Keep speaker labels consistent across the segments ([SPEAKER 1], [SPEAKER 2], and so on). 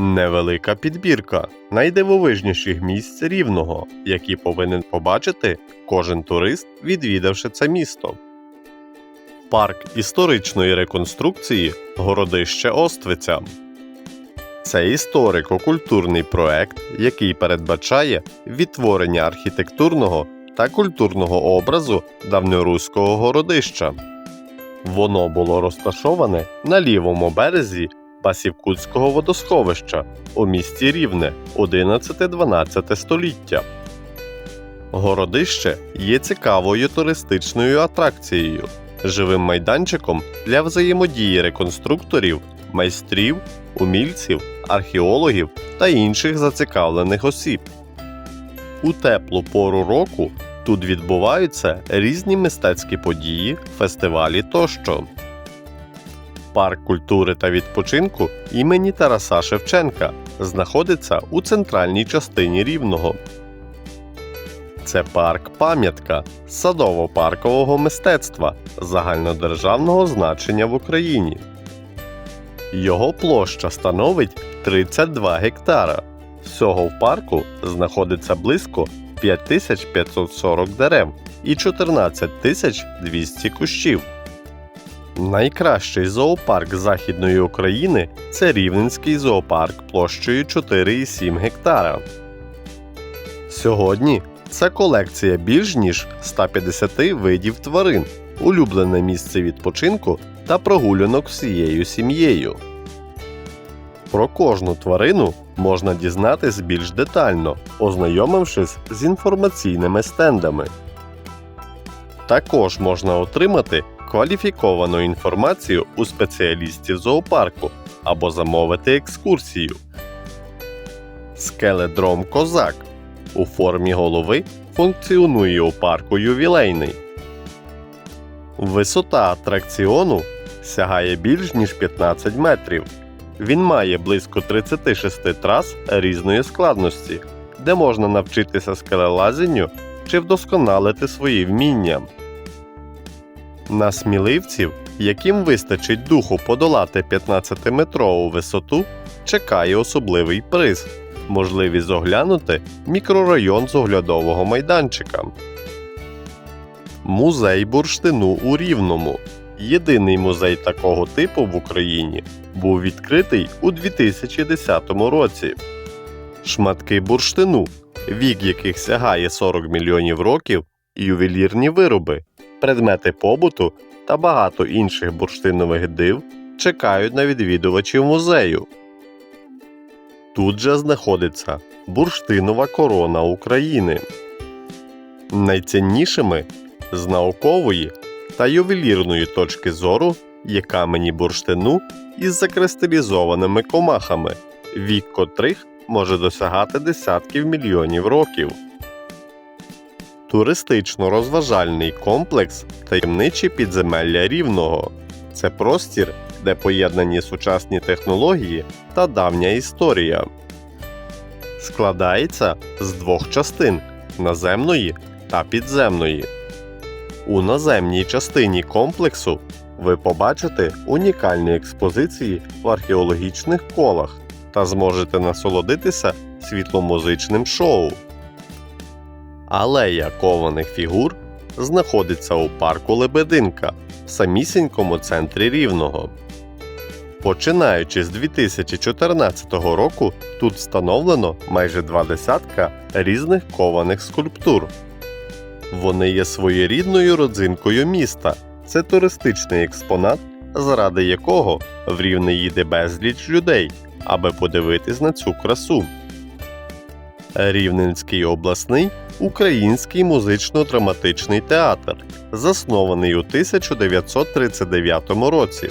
[SPEAKER 1] Невелика підбірка найдивовижніших місць рівного, які повинен побачити кожен турист, відвідавши це місто. Парк історичної реконструкції Городище Оствиця. Це історико-культурний проект, який передбачає відтворення архітектурного та культурного образу давньоруського городища. Воно було розташоване на лівому березі Басівкутського водосховища у місті Рівне 11-12 століття. Городище є цікавою туристичною атракцією, живим майданчиком для взаємодії реконструкторів, майстрів, умільців, археологів та інших зацікавлених осіб. У теплу пору року тут відбуваються різні мистецькі події, фестивалі тощо. Парк культури та відпочинку імені Тараса Шевченка знаходиться у центральній частині Рівного. Це парк пам'ятка садово-паркового мистецтва загальнодержавного значення в Україні. Його площа становить 32 гектара. Всього в парку знаходиться близько 5540 дерев і 14200 кущів. Найкращий зоопарк Західної України це Рівненський зоопарк площею 4,7 гектара. Сьогодні це колекція більш ніж 150 видів тварин, улюблене місце відпочинку та прогулянок всією сім'єю. Про кожну тварину можна дізнатись більш детально, ознайомившись з інформаційними стендами. Також можна отримати кваліфіковану інформацію у спеціалістів зоопарку або замовити екскурсію. Скеледром Козак у формі голови функціонує у парку ювілейний. Висота атракціону сягає більш ніж 15 метрів. Він має близько 36 трас різної складності, де можна навчитися скелелазінню чи вдосконалити свої вміння. На сміливців, яким вистачить духу подолати 15-метрову висоту, чекає особливий приз можливість оглянути мікрорайон з оглядового майданчика. Музей бурштину у Рівному. Єдиний музей такого типу в Україні був відкритий у 2010 році. Шматки бурштину, вік яких сягає 40 мільйонів років, ювелірні вироби, предмети побуту та багато інших бурштинових див чекають на відвідувачів музею. Тут же знаходиться бурштинова корона України. Найціннішими з наукової та ювелірної точки зору є камені бурштину із закристалізованими комахами, вік котрих може досягати десятків мільйонів років. Туристично-розважальний комплекс таємничі підземелля рівного. Це простір, де поєднані сучасні технології та давня історія. Складається з двох частин наземної та підземної. У наземній частині комплексу ви побачите унікальні експозиції в археологічних колах та зможете насолодитися світломузичним шоу. Алея кованих фігур знаходиться у парку Лебединка в самісінькому центрі Рівного. Починаючи з 2014 року, тут встановлено майже два десятка різних кованих скульптур. Вони є своєрідною родзинкою міста. Це туристичний експонат, заради якого в Рівне їде безліч людей, аби подивитись на цю красу. Рівненський обласний український музично-драматичний театр, заснований у 1939 році.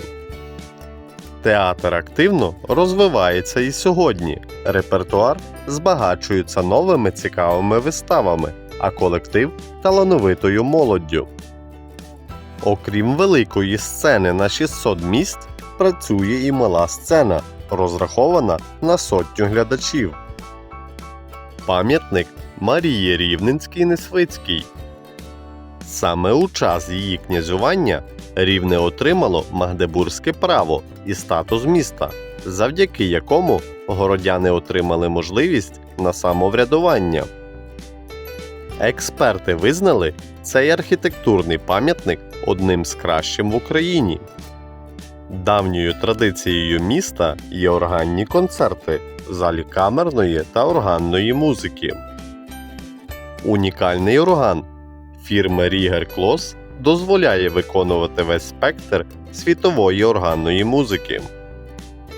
[SPEAKER 1] Театр активно розвивається і сьогодні. Репертуар збагачується новими цікавими виставами, а колектив талановитою молоддю. Окрім великої сцени на 600 місць, працює і мала сцена, розрахована на сотню глядачів. Пам'ятник Марії Рівненській Несвицькій. Саме у час її князювання Рівне отримало Магдебурзьке право і статус міста, завдяки якому городяни отримали можливість на самоврядування. Експерти визнали цей архітектурний пам'ятник одним з кращих в Україні. Давньою традицією міста є органні концерти в залі камерної та органної музики. Унікальний орган фірми Rieger Kloss дозволяє виконувати весь спектр світової органної музики.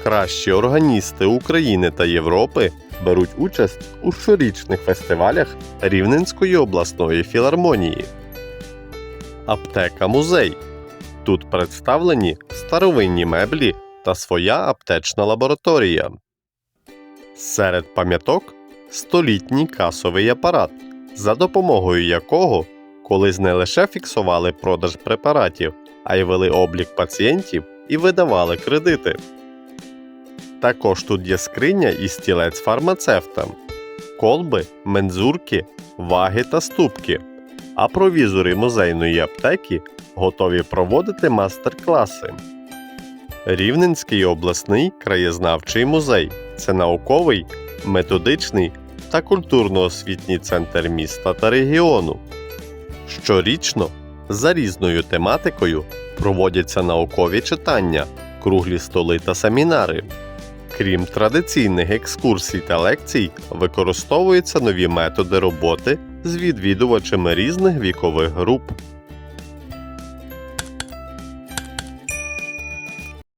[SPEAKER 1] Кращі органісти України та Європи беруть участь у щорічних фестивалях Рівненської обласної філармонії. Аптека музей. Тут представлені старовинні меблі та своя аптечна лабораторія. Серед пам'яток столітній касовий апарат, за допомогою якого колись не лише фіксували продаж препаратів, а й вели облік пацієнтів і видавали кредити. Також тут є скриня і стілець фармацевта, колби, мензурки, ваги та ступки. А провізори музейної аптеки готові проводити мастер-класи. Рівненський обласний краєзнавчий музей це науковий, методичний та культурно-освітній центр міста та регіону. Щорічно за різною тематикою проводяться наукові читання, круглі столи та семінари. Крім традиційних екскурсій та лекцій, використовуються нові методи роботи з відвідувачами різних вікових груп.